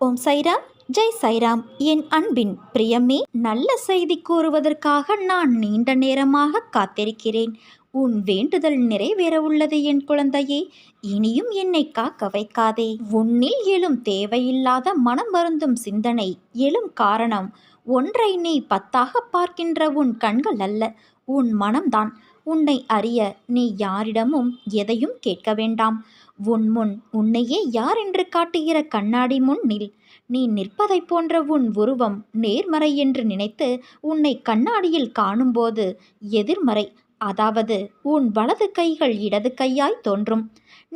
ஓம் சைராம் ஜெய் சைராம். என் அன்பின் பிரியமே நல்ல செய்தி கூறுவதற்காக நான் நீண்ட நேரமாக காத்திருக்கிறேன். உன் வேண்டுதல் நிறைவேற உள்ளது என் குழந்தையே. இனியும் என்னை காக்க வைக்காதே. உன்னில் எழும் தேவையில்லாத மனம் வருந்தும் சிந்தனை எழும் காரணம். ஒன்றை நீ பத்தாக பார்க்கின்ற உன் கண்கள் அல்ல உன் மனம்தான். உன்னை அறிய நீ யாரிடமும் எதையும் கேட்க வேண்டாம். உன் முன் உன்னையே யார் என்று காட்டுகிற கண்ணாடி முன்னில் நீ நிற்பதைப் போன்ற உன் உருவம் நேர்மறை என்று நினைத்து உன்னை கண்ணாடியில் காணும்போது எதிர்மறை அதாவது உன் வலது கைகள் இடது கையாய் தோன்றும்.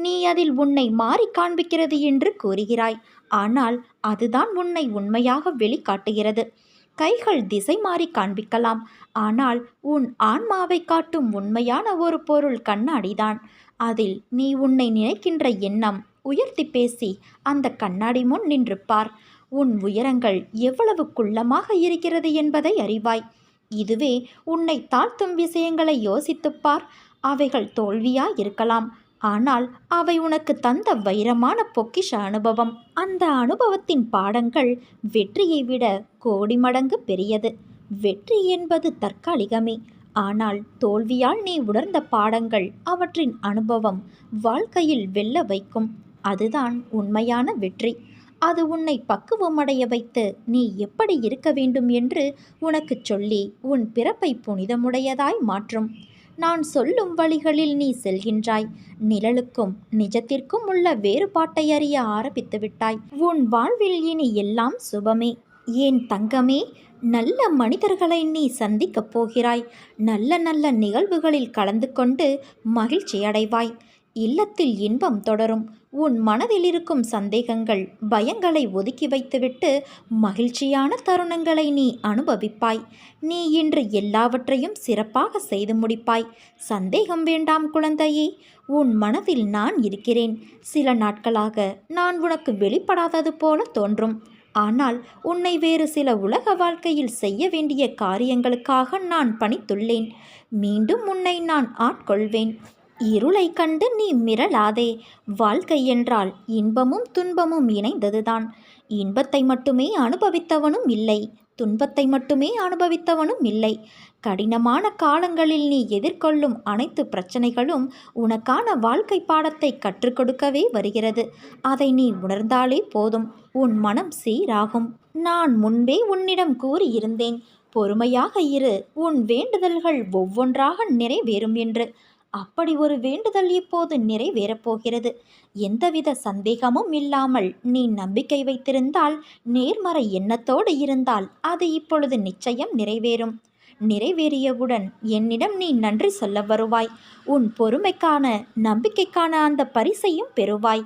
நீ அதில் உன்னை மாறி காண்பிக்கிறது என்று கூறுகிறாய். ஆனால் அதுதான் உன்னை உண்மையாக வெளிக்காட்டுகிறது. கைகள் திசை மாறி காண்பிக்கலாம். ஆனால் உன் ஆன்மாவை காட்டும் உண்மையான ஒரு பொருள் கண்ணாடிதான். அதில் நீ உன்னை நினைக்கின்ற எண்ணம் உயர்த்தி பேசி அந்த கண்ணாடி முன் நின்று பார் உன் உயரங்கள் எவ்வளவு குள்ளமாக இருக்கிறது என்பதை அறிவாய். இதுவே உன்னை தாழ்த்தும் விஷயங்களை யோசித்துப்பார். அவைகள் தோல்வியா இருக்கலாம். ஆனால் அவை உனக்கு தந்த வைரமான பொக்கிஷ அனுபவம். அந்த அனுபவத்தின் பாடங்கள் வெற்றியை விட கோடி மடங்கு பெரியது. வெற்றி என்பது தற்காலிகமே. ஆனால் தோல்வியால் நீ உணர்ந்த பாடங்கள் அவற்றின் அனுபவம் வாழ்க்கையில் வெல்ல வைக்கும். அதுதான் உண்மையான வெற்றி. அது உன்னை பக்குவமடைய வைத்து நீ எப்படி இருக்க வேண்டும் என்று உனக்குச் சொல்லி உன் பிறப்பை புனிதமுடையதாய் மாற்றும். நான் சொல்லும் வழிகளில் நீ செல்கின்றாய். நிழலுக்கும் நிஜத்திற்கும் உள்ள வேறுபாட்டை அறிய ஆரம்பித்து விட்டாய். உன் வாழ்வில் இனி எல்லாம் சுபமே. ஏன் தங்கமே? நல்ல மனிதர்களை நீ சந்திக்கப் போகிறாய். நல்ல நல்ல நிகழ்வுகளில் கலந்து கொண்டு மகிழ்ச்சி அடைவாய் இல்லத்தில் இன்பம் தொடரும். உன் மனதில் இருக்கும் சந்தேகங்கள் பயங்களை ஒதுக்கி வைத்துவிட்டு மகிழ்ச்சியான தருணங்களை நீ அனுபவிப்பாய். நீ இன்று எல்லாவற்றையும் சிறப்பாக செய்து முடிப்பாய். சந்தேகம் வேண்டாம் குழந்தையே உன் மனதில் நான் இருக்கிறேன். சில நாட்களாக நான் உனக்கு வெளிப்படாதது போல தோன்றும். ஆனால் உன்னை வேறு சில உலக வாழ்க்கையில் செய்ய வேண்டிய காரியங்களுக்காக நான் பணித்துள்ளேன். மீண்டும் உன்னை நான் ஆட்கொள்வேன். இருளை கண்டு நீ மிரளாதே. வாழ்க்கை என்றால் இன்பமும் துன்பமும் இணைந்ததுதான். இன்பத்தை மட்டுமே அனுபவித்தவனும் இல்லை. துன்பத்தை மட்டுமே அனுபவித்தவனும் இல்லை. கடினமான காலங்களில் நீ எதிர்கொள்ளும் அனைத்து பிரச்சனைகளும் உனக்கான வாழ்க்கை பாடத்தை கற்றுக் கொடுக்கவே வருகிறது. அதை நீ உணர்ந்தாலே போதும். உன் மனம் சீராகும். நான் முன்பே உன்னிடம் கூறியிருந்தேன். பொறுமையாக இரு. உன் வேண்டுதல்கள் ஒவ்வொன்றாக நிறைவேறும் என்று. அப்படி ஒரு வேண்டுதல் இப்போது நிறைவேறப் போகிறது. எந்தவித சந்தேகமும் இல்லாமல் நீ நம்பிக்கை வைத்திருந்தால் நேர்மறை எண்ணத்தோடு இருந்தால் அது இப்பொழுது நிச்சயம் நிறைவேறும். நிறைவேறியவுடன் என்னிடம் நீ நன்றி சொல்ல வருவாய். உன் பொறுமைக்கான நம்பிக்கைக்கான அந்த பரிசையும் பெறுவாய்.